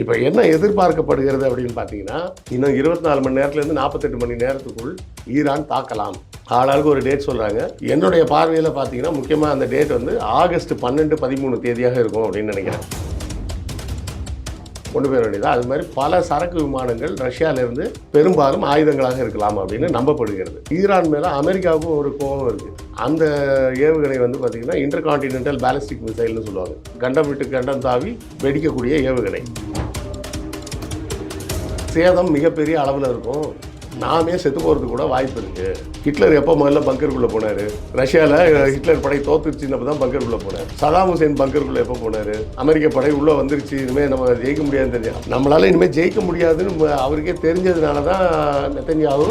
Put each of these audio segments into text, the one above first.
இப்போ என்ன எதிர்பார்க்கப்படுகிறது அப்படின்னு பார்த்தீங்கன்னா இன்னும் இருபத்தி நாலு மணி நேரத்துலேருந்து நாற்பத்தெட்டு மணி நேரத்துக்குள் ஈரான் தாக்கலாம். ஆளாளுக்கு ஒரு டேட் சொல்கிறாங்க என்னுடைய பார்வையில் பார்த்தீங்கன்னா முக்கியமாக அந்த டேட் வந்து ஆகஸ்ட் பன்னெண்டு பதிமூணு தேதியாக இருக்கும் அப்படின்னு நினைக்கிறேன். கொண்டு போயிட வேண்டியது அது மாதிரி பல சரக்கு விமானங்கள் ரஷ்யாவிலேருந்து பெரும்பாலும் ஆயுதங்களாக இருக்கலாம் அப்படின்னு நம்பப்படுகிறது. ஈரான் மேலே அமெரிக்காவுக்கும் ஒரு கோபம் இருக்குது அந்த ஏவுகணை வந்து பார்த்திங்கன்னா இன்டர் கான்டினென்டல் பேலிஸ்டிக் மிசைல்னு சொல்லுவாங்க. கண்டம் விட்டு கண்டம் தாவி வெடிக்கக்கூடிய ஏவுகணை. சேதம் மிகப்பெரிய அளவில் இருக்கும். நாமே செத்து போகிறதுக்கு கூட வாய்ப்பு இருக்குது ஹிட்லர் எப்போ முதல்ல பங்கருக்குள்ளே போனார்? ரஷ்யாவில் ஹிட்லர் படை தோத்துருச்சுன்னு தான் பங்கருக்குள்ளே போனார். சதாம் ஹுசேன் பங்கருக்குள்ளே எப்போ போனார்? அமெரிக்க படை உள்ளே வந்துருச்சு இனிமேல் நம்ம ஜெயிக்க முடியாதுன்னு தெரியும் நம்மளால் இனிமேல் ஜெயிக்க முடியாதுன்னு அவருக்கே தெரிஞ்சதுனால தான் நெத்தன்யாவு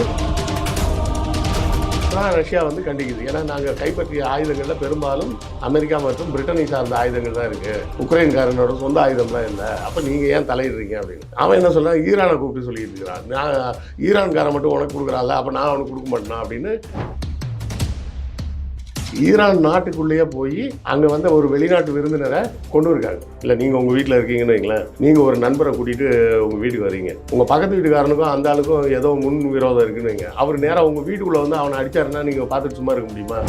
தான் ரஷ்யா வந்து கண்டிக்குது. ஏன்னா நாங்கள் கைப்பற்றிய ஆயுதங்களில் பெரும்பாலும் அமெரிக்கா மற்றும் பிரிட்டனை சார்ந்த ஆயுதங்கள் தான் இருக்குது உக்ரைன்காரனோட சொந்த ஆயுதம்லாம் இல்லை. அப்போ நீங்கள் ஏன் தலையிடுறீங்க அப்படின்னு. அவன் என்ன சொல்றான்? ஈரானை கூப்பிட்டு சொல்லிட்டு இருக்கிறான். நான் ஈரான்காரன் மட்டும் உனக்கு கொடுக்குறான்ல அப்போ நான் அவனுக்கு கொடுக்க மாட்டேனா அப்படின்னு ஈரான் நாட்டுக்குள்ளேயே போய் அங்கே வந்து ஒரு வெளிநாட்டு விருந்தினரை கொண்டு இருக்காங்க இல்லை நீங்கள் உங்கள் வீட்டில் இருக்கீங்கன்னு வைங்களேன். நீங்கள் ஒரு நண்பரை கூட்டிகிட்டு உங்கள் வீட்டுக்கு வரீங்க. உங்கள் பக்கத்து வீட்டுக்காரனுக்கும் அந்த ஆளுக்கும் ஏதோ முன் விரோதம் இருக்குன்னு வைங்க. அவர் நேராக உங்கள் வீட்டுக்குள்ளே வந்து அவனை அடிச்சாருன்னா நீங்கள் பார்த்துட்டு சும்மா இருக்க முடியுமா?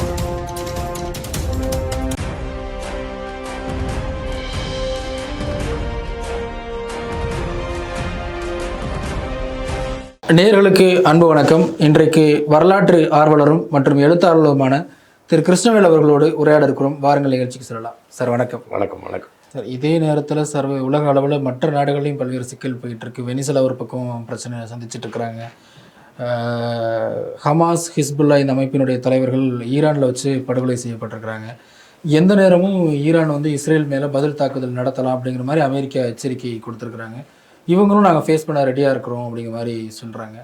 நேயர்களுக்கு அன்பு வணக்கம். இன்றைக்கு வரலாற்று ஆர்வலரும் மற்றும் எழுத்தாளருமான திரு கிருஷ்ணவேல் அவர்களோடு உரையாட இருக்கிறோம் வாருங்கள் நிகழ்ச்சிக்கு செல்லலாம். சார் வணக்கம். வணக்கம் வணக்கம். சார் இதே நேரத்தில் சர்வ உலக அளவில் மற்ற நாடுகளையும் பல்வேறு சிக்கல் போயிட்டு இருக்கு வெனிசுலா ஒரு பக்கம் பிரச்சனை சந்திச்சிட்டு இருக்கிறாங்க ஹமாஸ் ஹிஸ்புல்லா இந்த அமைப்பினுடைய தலைவர்கள் ஈரானில் வச்சு படுகொலை செய்யப்பட்டிருக்கிறாங்க. எந்த நேரமும் ஈரான் வந்து இஸ்ரேல் மேலே பதில் தாக்குதல் நடத்தலாம் அப்படிங்கிற மாதிரி அமெரிக்கா எச்சரிக்கை கொடுத்துருக்குறாங்க. இவங்களும் நாங்கள் ஃபேஸ் பண்ண ரெடியாக இருக்கிறோம் அப்படிங்கிற மாதிரி சொல்கிறாங்க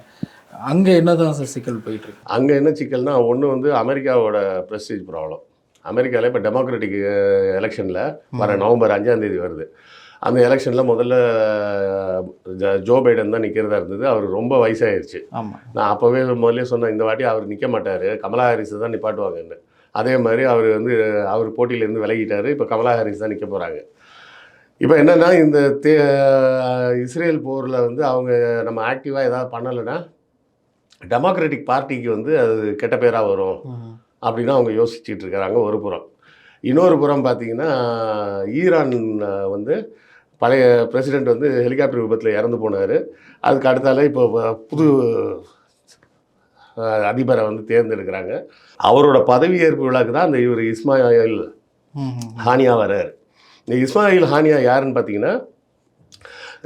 அங்கே என்னதான் சார் சிக்கல் போயிட்டு இருக்கு அங்கே என்ன சிக்கல்னா ஒன்று வந்து அமெரிக்காவோட ப்ரெஸ்டீஜ் ப்ராப்ளம் அமெரிக்காவில் இப்போ டெமோக்ராட்டிக் எலெக்ஷனில் வர நவம்பர் அஞ்சாம் தேதி வருது. அந்த எலெக்ஷனில் முதல்ல ஜ- பைடன் தான் நிற்கிறதா இருந்தது. அவர் ரொம்ப வயசாயிருச்சு. நான் அப்போவே முதல்ல சொன்னேன் இந்த வாட்டி அவர் நிற்க மாட்டார். கமலா ஹாரிஸ் தான் நிப்பாட்டுவாங்கன்னு அதே மாதிரி அவர் வந்து அவர் போட்டியிலேருந்து விலகிட்டார். இப்போ கமலா ஹாரிஸ் தான் நிற்க போகிறாங்க இப்போ என்னென்னா இந்த தே இஸ்ரேல் போரில் வந்து அவங்க நம்ம ஆக்டிவாக ஏதாவது பண்ணலைன்னா டெமோக்ராட்டிக் பார்ட்டிக்கு வந்து அது கெட்ட பேராக வரும் அப்படின்னு அவங்க யோசிச்சுட்டு இருக்கிறாங்க ஒரு புறம். இன்னொரு புறம் பார்த்தீங்கன்னா ஈரான் வந்து பழைய பிரசிடெண்ட் வந்து ஹெலிகாப்டர் விபத்தில் இறந்து போனார். அதுக்கு அடுத்தால இப்போ புது அதிபரை வந்து தேர்ந்தெடுக்கிறாங்க. அவரோட பதவியேற்பு விழாக்கு தான் அந்த இவர் இஸ்மாயில் ஹானியா வர்றார். இந்த இஸ்மாயில் ஹானியா யாருன்னு பார்த்தீங்கன்னா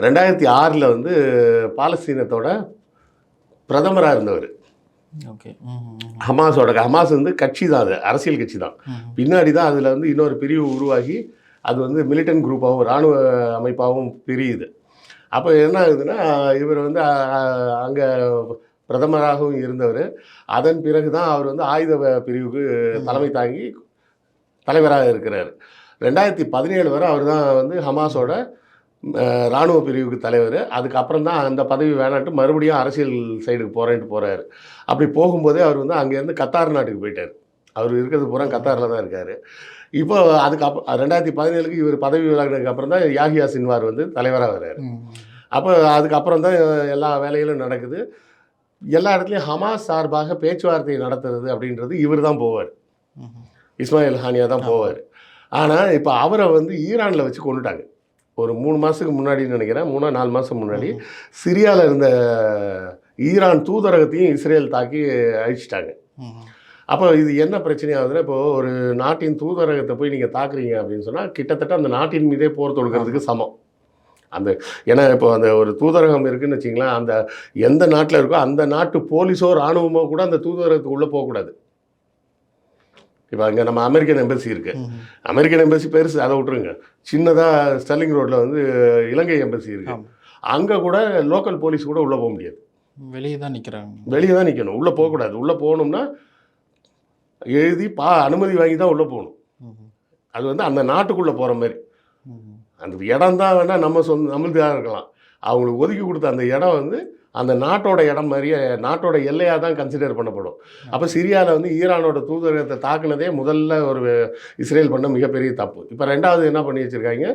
ரெண்டாயிரத்தி ஆறில் வந்து பாலஸ்தீனத்தோட பிரதமராக இருந்தவர். ஓகே. ஹமாஸோட ஹமாஸ் வந்து கட்சி தான் அது அரசியல் கட்சி தான் பின்னாடி தான் அதில் வந்து இன்னொரு பிரிவு உருவாகி அது வந்து மிலிட்டன் குரூப்பாகவும் இராணுவ அமைப்பாகவும் பிரியுது. அப்போ என்ன ஆகுதுன்னா இவர் வந்து அங்கே பிரதமராகவும் இருந்தவர். அதன் பிறகு தான் அவர் வந்து ஆயுத பிரிவுக்கு தலைமை தாங்கி தலைவராக இருக்கிறார். ரெண்டாயிரத்தி பதினேழு வரை அவர் தான் வந்து ஹமாஸோட இராணுவ பிரிவுக்கு தலைவர். அதுக்கப்புறம் தான் அந்த பதவி வேணான்ட்டு மறுபடியும் அரசியல் சைடுக்கு போகிறேன்ட்டு போகிறாரு அப்படி போகும்போதே அவர் வந்து அங்கேருந்து கத்தார் நாட்டுக்கு போயிட்டார். அவர் இருக்கிறது பூரா கத்தாரில் தான் இருக்கார். இப்போ அதுக்கு அப் ரெண்டாயிரத்தி பதினேழுக்கு இவர் பதவி விலகினதுக்கு அப்புறம் தான் யாஹியா சின்வார் வந்து தலைவராக வர்றாரு. அப்போ அதுக்கப்புறம் தான் எல்லா வேலைகளும் நடக்குது. எல்லா இடத்துலையும் ஹமாஸ் சார்பாக பேச்சுவார்த்தை நடத்துறது அப்படின்றது இவர் தான் போவார் இஸ்மாயில் ஹானியா தான் போவார். ஆனால் இப்போ அவரை வந்து ஈரானில் வச்சு கொண்டுட்டாங்க ஒரு மூணு மாதத்துக்கு முன்னாடின்னு நினைக்கிறேன். மூணா நாலு மாதம் முன்னாடி சிரியாவில் இருந்த ஈரான் தூதரகத்தையும் இஸ்ரேல் தாக்கி அழிச்சிட்டாங்க. அப்போ இது என்ன பிரச்சனை ஆகுதுன்னா இப்போ ஒரு நாட்டின் தூதரகத்தை போய் நீங்கள் தாக்குறீங்க அப்படின்னு சொன்னால் கிட்டத்தட்ட அந்த நாட்டின் மீதே போர் தொடுக்கிறதுக்கு சமம். அந்த ஏன்னா இப்போ அந்த ஒரு தூதரகம் இருக்குன்னு வச்சிங்களேன் அந்த எந்த நாட்டில் இருக்கோ அந்த நாட்டு போலீஸோ இராணுவமோ கூட அந்த தூதரகத்துக்குள்ளே போகக்கூடாது. இப்போ அங்கே நம்ம அமெரிக்கன் எம்பசி இருக்குது அமெரிக்கன் எம்பசி பெருசு அதை விட்டுருங்க. சின்னதாக ஸ்டெர்லிங் ரோட்டில் வந்து இலங்கை எம்பசி இருக்குது. அங்கே கூட லோக்கல் போலீஸ் கூட உள்ளே போக முடியாது. வெளியே தான் நிற்கிறாங்க வெளியே தான் நிற்கணும் உள்ளே போகக்கூடாது உள்ளே போகணும்னா எழுதி பா அனுமதி வாங்கி தான் உள்ளே போகணும். அது வந்து அந்த நாட்டுக்குள்ளே போகிற மாதிரி அந்த இடம் தான் வேணால் நம்ம சொந்த நம்மளுதாக இருக்கலாம். அவங்களுக்கு ஒதுக்கி கொடுத்த அந்த இடம் வந்து அந்த நாட்டோட இடம் மாதிரியே நாட்டோட எல்லையாக தான் கன்சிடர் பண்ணப்படும். அப்போ சிரியாவில் வந்து ஈரானோட தூதரகத்தை தாக்குனதே முதல்ல ஒரு இஸ்ரேல் பண்ண மிகப்பெரிய தப்பு. இப்போ ரெண்டாவது என்ன பண்ணி வச்சுருக்காங்க?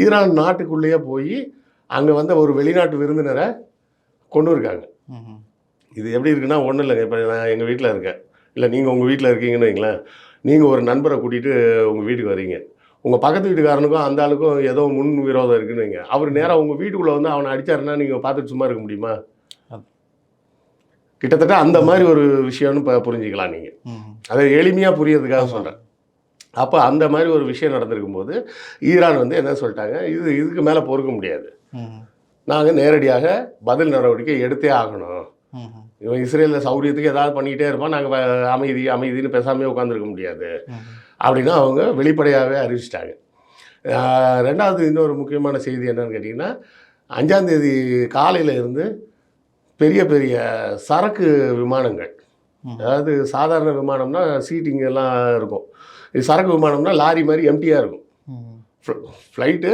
ஈரான் நாட்டுக்குள்ளேயே போய் அங்கே வந்த ஒரு வெளிநாட்டு விருந்தினரை கொண்டு இருக்காங்க. இது எப்படி இருக்குன்னா ஒன்றும் இல்லைங்க. இப்போ நான் எங்கள் வீட்டில் இருக்கேன். இல்லை நீங்கள் உங்கள் வீட்டில் இருக்கீங்கன்னு வைங்களேன். நீங்கள் ஒரு நண்பரை கூட்டிகிட்டு உங்கள் வீட்டுக்கு வரீங்க. உங்கள் பக்கத்து வீட்டுக்காரனுக்கும் அந்த ஆளுக்கும் ஏதோ முன் விரோதம் இருக்குன்னு வைங்க. அவர் நேராக உங்கள் வீட்டுக்குள்ளே வந்து அவனை அடிச்சாருன்னா நீங்கள் பார்த்துட்டு சும்மா இருக்க முடியுமா. கிட்டத்தட்ட அந்த மாதிரி ஒரு விஷயம்னு இப்போ புரிஞ்சுக்கலாம் நீங்கள். அதை எளிமையாக புரியறதுக்காக சொல்கிறேன் அப்போ அந்த மாதிரி ஒரு விஷயம் நடந்திருக்கும் போது ஈரான் வந்து என்ன சொல்லிட்டாங்க இது இதுக்கு மேலே பொறுக்க முடியாது. நாங்கள் நேரடியாக பதில் நடவடிக்கை எடுத்தே ஆகணும். இவன் இஸ்ரேலில் சௌரியத்துக்கு ஏதாவது பண்ணிக்கிட்டே இருப்பான் நாங்கள் அமைதி அமைதின்னு பேசாமே உட்காந்துருக்க முடியாது. அப்படின்னு அவங்க வெளிப்படையாகவே அறிவிச்சிட்டாங்க ரெண்டாவது இன்னொரு முக்கியமான செய்தி என்னன்னு கேட்டிங்கன்னா அஞ்சாந்தேதி காலையில் இருந்து பெரிய பெரிய சரக்கு விமானங்கள். அதாவது சாதாரண விமானம்னா சீட்டிங் எல்லாம் இருக்கும். இது சரக்கு விமானம்னா லாரி மாதிரி எம்டியாக இருக்கும். ஃப்ளைட்டு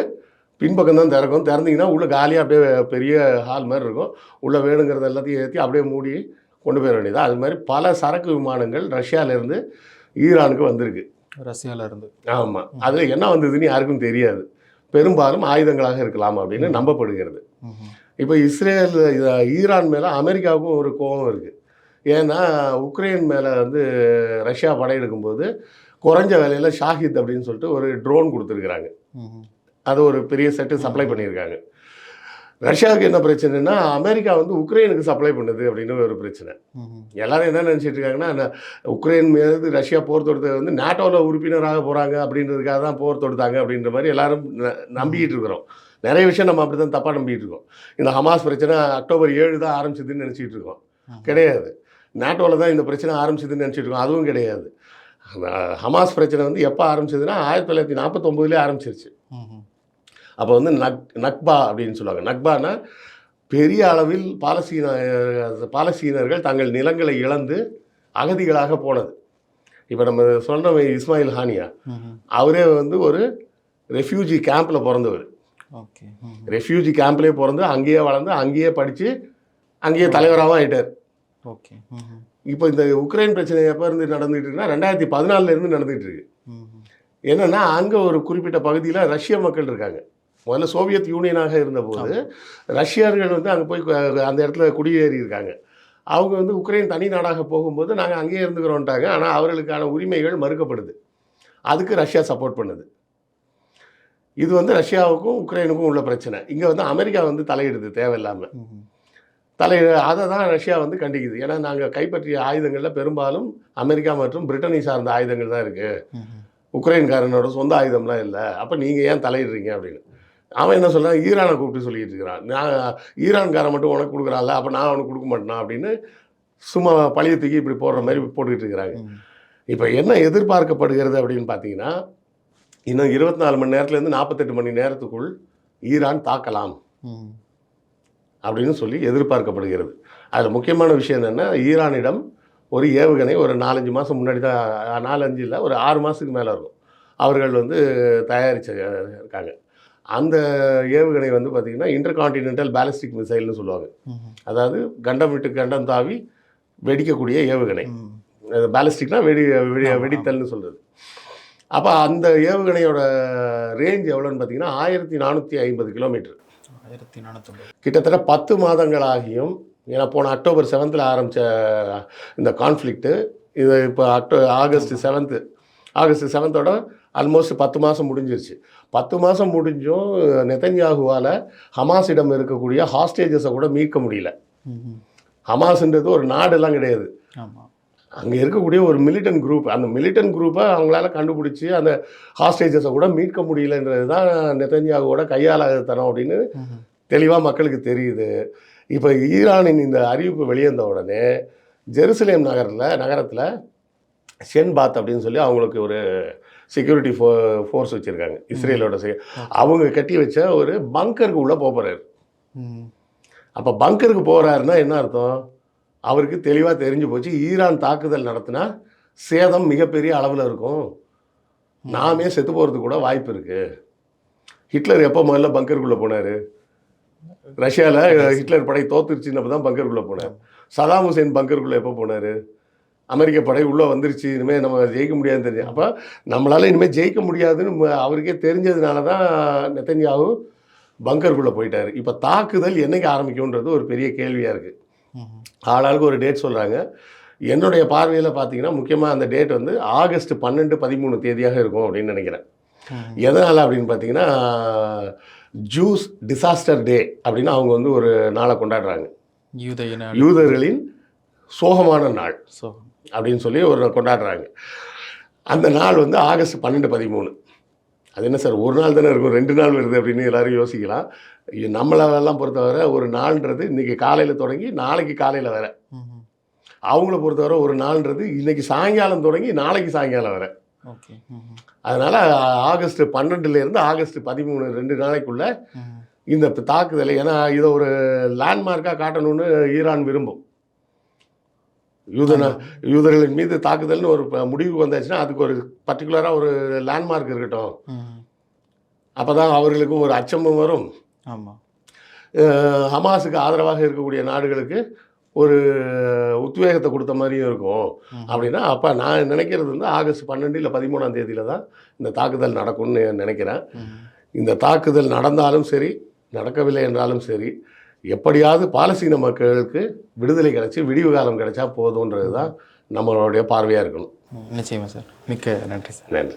பின்பக்கம் தான் திறக்கும். திறந்தீங்கன்னா உள்ளே காலியாக அப்படியே பெரிய ஹால் மாதிரி இருக்கும். உள்ளே வேணுங்கிறது எல்லாத்தையும் ஏற்றி அப்படியே மூடி கொண்டு போயிட வேண்டியது அது மாதிரி பல சரக்கு விமானங்கள் ரஷ்யாவிலேருந்து ஈரானுக்கு வந்திருக்கு. ரஷ்யால இருந்து ஆமாம் அதில் என்ன வந்ததுன்னு யாருக்கும் தெரியாது. பெரும்பாலும் ஆயுதங்களாக இருக்கலாம் அப்படின்னு நம்பப்படுகிறது. இப்போ இஸ்ரேல் ஈரான் மேலே அமெரிக்காவுக்கும் ஒரு கோபம் இருக்குது ஏன்னா உக்ரைன் மேலே வந்து ரஷ்யா படையெடுக்கும்போது குறைஞ்ச விலையில் ஷாஹித் அப்படின்னு சொல்லிட்டு ஒரு ட்ரோன் கொடுத்துருக்குறாங்க. அது ஒரு பெரிய செட்டு சப்ளை பண்ணியிருக்காங்க. ரஷ்யாவுக்கு என்ன பிரச்சனைனா அமெரிக்கா வந்து உக்ரைனுக்கு சப்ளை பண்ணுது அப்படின்னு ஒரு பிரச்சனை. எல்லாரும் என்ன நினச்சிட்டு இருக்காங்கன்னா அந்த உக்ரைன் மீது ரஷ்யா போர் தொடுத்தது வந்து நாட்டோவில் உறுப்பினராக போகிறாங்க அப்படின்றதுக்காக தான் போர் தொடுத்தாங்க அப்படின்ற மாதிரி எல்லாரும் நம்பிக்கிட்டு இருக்கிறோம். நிறைய விஷயம் நம்ம அப்படி தான் தப்பாக நம்பிக்கிட்டு இருக்கோம். இந்த ஹமாஸ் பிரச்சனை அக்டோபர் ஏழு தான் ஆரம்பிச்சதுன்னு நினச்சிட்டு இருக்கோம். கிடையாது. நாட்டோவில் தான் இந்த பிரச்சனை ஆரம்பிச்சதுன்னு நினச்சிட்டு இருக்கோம். அதுவும் கிடையாது. ஹமாஸ் பிரச்சனை வந்து எப்போ ஆரம்பிச்சதுன்னா ஆயிரத்தி தொள்ளாயிரத்தி நாற்பத்தொம்போதுலேயே ஆரம்பிச்சிருச்சு. அப்போ வந்து நக் நக்பா அப்படின்னு சொல்லுவாங்க நக்பானா பெரிய அளவில் பாலஸ்தீன பாலஸ்தீனர்கள் தங்கள் நிலங்களை இழந்து அகதிகளாக போனது இப்போ நம்ம சொன்ன இஸ்மாயில் ஹானியா. அவரே வந்து ஒரு ரெஃப்யூஜி கேம்பில் பிறந்தவர் ஓகே. ரெஃப்யூஜி கேம்ப்லேயே பிறந்து அங்கேயே வளர்ந்து அங்கேயே படித்து அங்கேயே தலைவராகவும் ஆயிட்டார் ஓகே. இப்போ இந்த உக்ரைன் பிரச்சனை எப்போ இருந்து நடந்துகிட்டு இருக்குன்னா ரெண்டாயிரத்தி பதினாலிருந்து நடந்துகிட்டு இருக்கு. என்னன்னா அங்கே ஒரு குறிப்பிட்ட பகுதியில் ரஷ்ய மக்கள் இருக்காங்க முதல்ல சோவியத் யூனியனாக இருந்தபோது ரஷ்யர்கள் வந்து அங்கே போய் அந்த இடத்துல குடியேறி இருக்காங்க அவங்க வந்து உக்ரைன் தனி நாடாக போகும்போது நாங்கள் அங்கேயே இருந்துக்கிறோன்ட்டாங்க. ஆனால் அவர்களுக்கான உரிமைகள் மறுக்கப்படுது. அதுக்கு ரஷ்யா சப்போர்ட் பண்ணுது. இது வந்து ரஷ்யாவுக்கும் உக்ரைனுக்கும் உள்ள பிரச்சனை. இங்கே வந்து அமெரிக்கா வந்து தலையிடுது தேவையில்லாமல் ம்ஹும். தலை அதை தான் ரஷ்யா வந்து கண்டிக்குது. ஏன்னா நாங்கள் கைப்பற்றிய ஆயுதங்களில் பெரும்பாலும் அமெரிக்கா மற்றும் பிரிட்டனை சார்ந்த ஆயுதங்கள் தான் இருக்குது. உக்ரைன்காரனோட சொந்த ஆயுதம்லாம் இல்லை. அப்போ நீங்கள் ஏன் தலையிடுறீங்க அப்படின்னு. அவன் என்ன சொல்றான்? ஈரானை கூப்பிட்டு சொல்லிட்டு இருக்கிறான். நான் ஈரான்காரன் மட்டும் உனக்கு கொடுக்குறான்ல அப்போ நான் அவனுக்கு கொடுக்க மாட்டேனா அப்படின்னு சும்மா பழைய தூக்கி இப்படி போடுற மாதிரி போட்டுக்கிட்டு இருக்கிறாங்க. இப்போ என்ன எதிர்பார்க்கப்படுகிறது அப்படின்னு பார்த்தீங்கன்னா இன்னும் இருபத்தி நாலு மணி நேரத்துலேருந்து நாற்பத்தெட்டு மணி நேரத்துக்குள் ஈரான் தாக்கலாம். அப்படின்னு சொல்லி எதிர்பார்க்கப்படுகிறது. அதில் முக்கியமான விஷயம் என்னென்னா ஈரானிடம் ஒரு ஏவுகணை ஒரு நாலஞ்சு மாதம் முன்னாடி தான் நாலஞ்சு இல்லை ஒரு ஆறு மாதத்துக்கு மேலே இருக்கும். அவர்கள் வந்து தயாரிச்ச இருக்காங்க. அந்த ஏவுகணை வந்து பார்த்திங்கன்னா இன்டர்கான்டினென்டல் பேலிஸ்டிக் மிசைல்னு சொல்லுவாங்க. அதாவது கண்டம் விட்டு கண்டம் தாவி வெடிக்கக்கூடிய ஏவுகணை. ம். பேலிஸ்டிக்னா வெடி வெடி வெடித்தல்னு சொல்கிறது அப்போ அந்த ஏவுகணையோட ரேஞ்ச் எவ்வளோன்னு பார்த்தீங்கன்னா ஆயிரத்தி நானூற்றி ஐம்பது கிலோமீட்டர் ஆயிரத்தி கிட்டத்தட்ட பத்து மாதங்களாகியும் ஏன்னா போன அக்டோபர் செவன்த்தில் ஆரம்பித்த இந்த கான்ஃப்ளிக்ட்டு இது இப்போ அக்டோ ஆகஸ்ட் செவன்த்து ஆகஸ்ட் செவன்த்தோட ஆல்மோஸ்ட் பத்து மாதம் முடிஞ்சிருச்சு. பத்து மாதம் முடிஞ்சும் நெதன்யாகுவால் ஹமாஸிடம் இருக்கக்கூடிய ஹாஸ்டேஜஸை கூட மீட்க முடியல. ஹமாஸ்ன்றது ஒரு நாடெல்லாம் கிடையாது அங்கே இருக்கக்கூடிய ஒரு மிலிட்டன் குரூப் அந்த மிலிட்டன் குரூப்பை அவங்களால கண்டுபிடிச்சி அந்த ஹாஸ்டேஜஸை கூட மீட்க முடியலன்றது தான் நெதன்யாகுவோட கையாளாதத்தனம் அப்படின்னு. தெளிவாக மக்களுக்கு தெரியுது இப்போ ஈரானின் இந்த அறிவிப்பு வெளிவந்த உடனே ஜெருசலேம் நகரில் நகரத்தில் ஷென்பாத் அப்படின்னு சொல்லி அவங்களுக்கு ஒரு செக்யூரிட்டி ஃபோ ஃபோர்ஸ் வச்சுருக்காங்க. இஸ்ரேலோட அவங்க கட்டி வச்ச ஒரு பங்கருக்கு உள்ளே போகிறாரு ம். அப்போ பங்கருக்கு போகிறாருன்னா என்ன அர்த்தம்? அவருக்கு தெளிவாக தெரிஞ்சு போச்சு. ஈரான் தாக்குதல் நடத்தினா சேதம் மிகப்பெரிய அளவில் இருக்கும். நாமே செத்து போகிறதுக்கு கூட வாய்ப்பு இருக்குது ஹிட்லர் எப்போ முதல்ல பங்கருக்குள்ளே போனார்? ரஷ்யாவில் ஹிட்லர் படை தோத்துருச்சுன்னப்போ தான் பங்கருக்குள்ளே போனார். சதாம் ஹுசேன் பங்கருக்குள்ளே எப்போ போனார்? அமெரிக்க படை உள்ளே வந்துருச்சு இனிமேல் நம்ம ஜெயிக்க முடியாதுன்னு தெரிஞ்சு. அப்போ நம்மளால் இனிமேல் ஜெயிக்க முடியாதுன்னு அவருக்கே தெரிஞ்சதுனால தான் நெத்தன்யாவு பங்கருக்குள்ளே போயிட்டாரு. இப்போ தாக்குதல் என்னைக்கு ஆரம்பிக்கும்ன்றது ஒரு பெரிய கேள்வியாக இருக்குது ஆளாளுக்கு ஒரு டேட் சொல்கிறாங்க என்னுடைய பார்வையில் பார்த்தீங்கன்னா முக்கியமாக அந்த டேட் வந்து ஆகஸ்ட் பன்னெண்டு பதிமூணு தேதியாக இருக்கும் அப்படின்னு நினைக்கிறேன். எதனால் அப்படின்னு பார்த்தீங்கன்னா ஜூஸ் டிசாஸ்டர் டே அப்படின்னு அவங்க வந்து ஒரு நாளை கொண்டாடுறாங்க. யூதர்களின் சோகமான நாள். ஸோ அப்படின்னு சொல்லி ஒரு கொண்டாடுறாங்க. அந்த நாள் வந்து ஆகஸ்ட் பன்னெண்டு பதிமூணு. அது என்ன சார் ஒரு நாள் தானே இருக்கும் ரெண்டு நாள் வருது அப்படின்னு எல்லாரும் யோசிக்கலாம். நம்மளெல்லாம் பொறுத்தவரை ஒரு நாள்ன்றது இன்றைக்கி காலையில் தொடங்கி நாளைக்கு காலையில் வர. அவங்கள பொறுத்தவரை ஒரு நாள்ன்றது இன்னைக்கு சாயங்காலம் தொடங்கி நாளைக்கு சாயங்காலம் வர. அதனால் ஆகஸ்ட் பன்னெண்டுலேருந்து ஆகஸ்ட் பதிமூணு ரெண்டு நாளைக்குள்ள இந்த தாக்குதலை ஏன்னா இதை ஒரு லேண்ட்மார்க்காக காட்டணும்னு ஈரான் விரும்பும். யூதன யூதர்களின் மீது தாக்குதல்னு ஒரு முடிவுக்கு வந்தாச்சுன்னா அதுக்கு ஒரு பர்டிகுலராக ஒரு லேண்ட்மார்க் இருக்கட்டும். அப்போ தான் அவர்களுக்கும் ஒரு அச்சமும் வரும். ஆமாம் ஹமாஸுக்கு ஆதரவாக இருக்கக்கூடிய நாடுகளுக்கு ஒரு உத்வேகத்தை கொடுத்த மாதிரியும் இருக்கும். அப்படின்னா அப்போ நான் நினைக்கிறது வந்து ஆகஸ்ட் பன்னெண்டு இல்லை பதிமூணாம் தேதியில தான் இந்த தாக்குதல் நடக்கும்னு நினைக்கிறேன். இந்த தாக்குதல் நடந்தாலும் சரி நடக்கவில்லை என்றாலும் சரி எப்படியாவது பாலஸ்தீன மக்களுக்கு விடுதலை கிடைச்சி விடிவு காலம் கிடைச்சா போதுன்றது தான் நம்மளுடைய பார்வையாக இருக்கணும். ம். நிச்சயமா சார். மிக்க நன்றி சார். நன்றி.